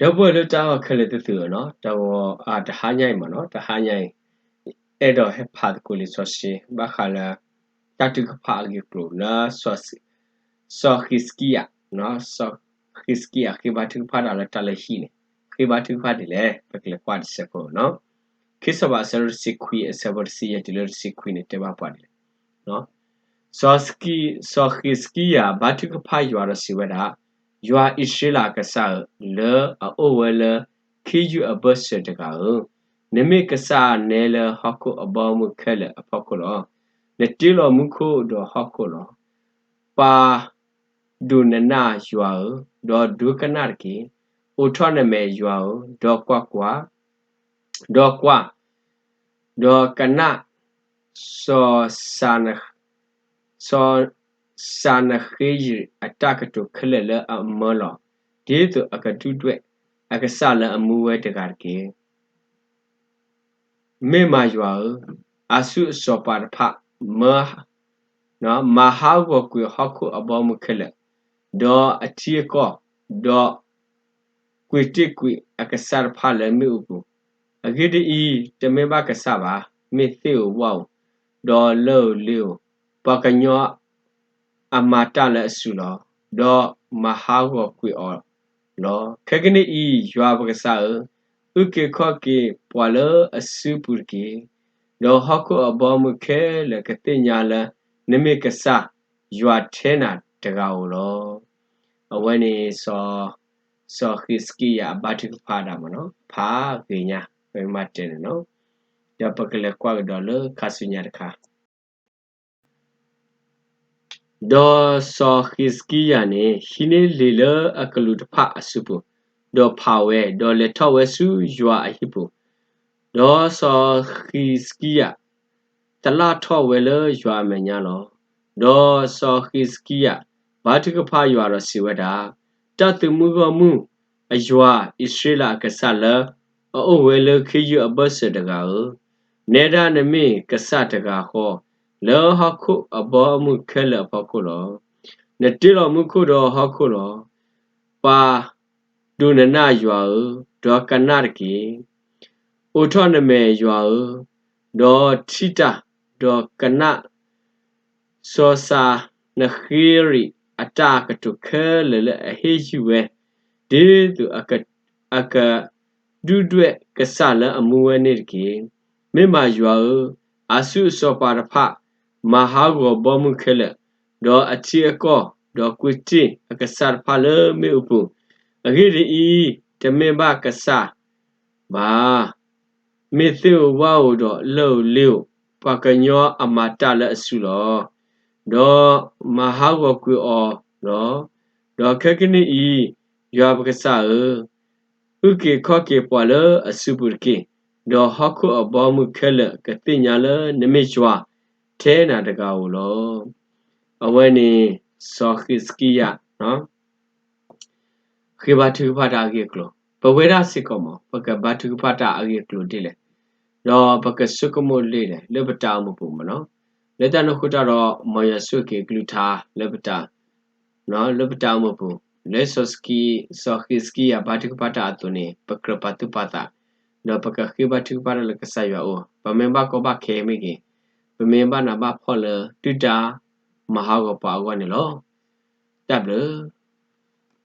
တော့ဘွယ်လို့တောက်ခက်လေတူနော်တော့အာတဟာညိုင်မနော်တဟာညိုင်အဲ့တော့ဟဖတ်ကိုလီဆိုရှိဘာခလာတတုကဖာဂီပလိုနာဆောစီဆောခီစကီယာနော်ဆောခီစကီယာခေဘာတုဖာဒါလာတလရှိနေခေဘာတုဖာဒီလေပကလေကွာဒစကိုနော်ခိစဘာဆရစီခွီဆဘာစီယတီလစီခွီနေတဘာပါဒီနော်ဆောစကီဆောခီစကီယာဘာတုကဖာယူရစီဝဒါ yua ishila kasa le a owele kiju abus de ga nimi kasa ne le hakku abamu khele apakulo ne tilo mukho do hakkulo pa du nana yua do du kanar ki uthwa ne me yua do kwa kwa do kwa do kana so sana so စာနခေယအတကတုခလလအမလောဒီတုအကတုတွဲအကဆလအမူဝဲတကာကေမေမယွာအဆုစော ပါဖမနော်မဟာဝကွေဟခုအဘောမခလဒေါ်အတီကောဒေါ်ကွေတိကွေအကဆရဖလမေဥပအဂိတိဤတမေဘကဆပါမေသေဝောဒေါ်လောလီပကညော အမတာလက်ဆူလောဒေါ်မဟာဝကွေအောလောခကနိဤရွာပကဆာဥကေခော့ကေပွာလအစုပူကေဒေါ်ဟခုအဘောမခဲလကတိညာလနမိကဆာရွာထဲနာတကောလောအဝဲနေစောစောခစ်ကီယာဘာတိဖာဒါမနော်ဖာကေညာဘယ်မှာတင်နော်ဒပကလေကွာဒေါ်လခါစညာတခါ ဒေါ်ဆောခစ်ကီယာနေဟိနေလေလအကလူတဖအစုပဒေါ်ဖာဝဲဒေါ်လက်ထောက်ဝဲစုယွာအဟိပဒေါ်ဆောခစ်ကီယာတလာထောက်ဝဲလယွာမညာလောဒေါ်ဆောခစ်ကီယာဘာတကဖာယွာရစီဝဒါတတ်မှုကမှုအယွာဣသရေလကဆလအိုဝဲလခိယအဘဆတကာနေဒနမေကဆတကာဟော လောဟခုအဘောမှုခဲလဖခုလောနတိလောမှုခုတော်ဟခုလောပါဒုနနာယွာဒေါကနာရကီဥထောနမေယွာဒေါထိတာဒေါကနာစောစာနခိရီအတာကတုခဲလလအဟေယူဝဲဒီသူအကအကဒုဒွဲကဆလအမူဝဲနေတကေမေမယွာအဆုစောပါရဖ မဟာဂောဘမှုခဲလက်ဒေါ်အချီအကောဒေါ်ကွတီအကဆာဖာလမေဥပုအဂိရီတမေဘကဆာဘာမေသေဝါဝဒေါ်လောလီပကညောအမတလအဆုလောဒေါ်မဟာဂောကွေအောဒေါ်ဒေါ် ခကနီဤယောဘကဆာဥကေခောကေပွာလအဆုပုကေဒေါ်ဟခုအဘောမှုခဲလကတိညာလနမေချွာထဲနာတကာကိုလောအဝဲနေဆောခစ်ကီယာနော်ခေဘာထုဖတာကေကလောပဝေရစစ်ကောမပကဘာထုဖတာအကေကလောတိလေတော့ပကဆုကမိုလေလေလေပတာမပူမနော်လက်တနခုတတော့မယဆုကေဂလူတာလေပတာနော်လေပတာမပူလေဆောစကီဆောခစ်ကီယာဘာထုဖတာအတုနေပကရပတုပတာတော့ပကခေဘာထုဖတာလကဆာယောပမေဘကောဘခေမိကေ ပမေဘနာဘဖော်လတူတာမဟာကပါဝနေလောတပ်လ